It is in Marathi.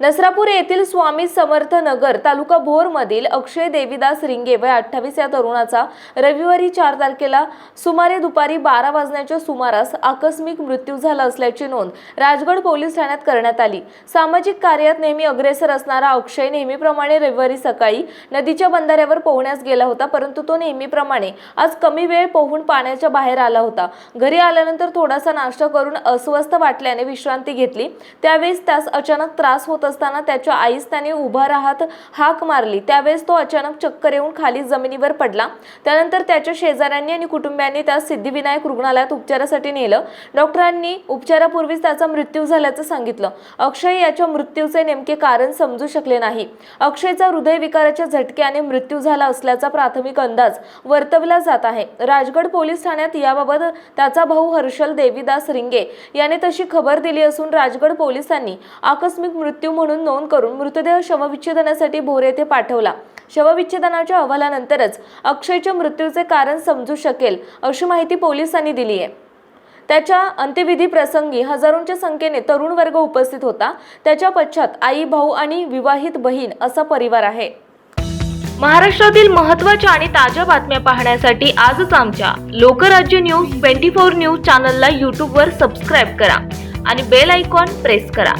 नसरापूर येथील स्वामी समर्थ नगर तालुका भोरमधील अक्षय देवीदास रिंगे वय अठ्ठावीस या तरुणाचा रविवारी चार तारखेला सुमारे दुपारी बारा वाजण्याच्या सुमारास आकस्मिक मृत्यू झाला असल्याची नोंद राजगड पोलीस ठाण्यात करण्यात आली. सामाजिक कार्यात नेहमी अग्रेसर असणारा अक्षय नेहमीप्रमाणे रविवारी सकाळी नदीच्या बंधाऱ्यावर पोहण्यास गेला होता परंतु तो नेहमीप्रमाणे आज कमी वेळ पोहून पाण्याच्या बाहेर आला होता. घरी आल्यानंतर थोडासा नाश्ता करून अस्वस्थ वाटल्याने विश्रांती घेतली. त्यावेळेस त्यास अचानक त्रास होत असताना त्याच्या आईस त्याने उभा राहत हाक मारली. त्यावेळेस तो अचानक चक्कर येऊन खाली जमिनीवर पडला. त्यानंतर त्याच्या शेजाऱ्यांनी आणि कुटुंबियांनी त्यास सिद्धिविनायक रुग्णालयात उपचारासाठी नेलं. डॉक्टरांनी उपचारापूर्वीच त्याचा मृत्यू झाल्याचं सांगितलं. अक्षय याच्या मृत्यूचे नेमके कारण समजू शकले नाही. अक्षयचा हृदयविकाराच्या झटक्याने मृत्यू झाला असल्याचा प्राथमिक अंदाज वर्तवला जात आहे. राजगड पोलीस ठाण्यात याबाबत त्याचा भाऊ हर्षल देवीदास रिंगे याने तशी खबर दिली असून राजगड पोलिसांनी आकस्मिक मृत्यू म्हणून नोंद करून मृतदेह शवविच्छेदनासाठी भोर येथे पाठवला. शवविच्छेदनाच्या अहवालानंतरच अक्षयच्या मृत्यूचे कारण समजू शकेल अशी माहिती पोलिसांनी दिली आहे. त्याच्या अंत्यविधी प्रसंगी हजारोंच्या संख्येने तरुण वर्ग उपस्थित होता. त्याच्या पश्चात आई भाऊ आणि विवाहित बहीण असा परिवार आहे. महाराष्ट्रातील महत्त्वाच्या आणि ताज्या बातम्या पाहण्यासाठी आजच आमच्या Lokrajya news twenty four news चॅनलला यूट्यूबवर सबस्क्राईब करा आणि बेल आयकॉन प्रेस करा.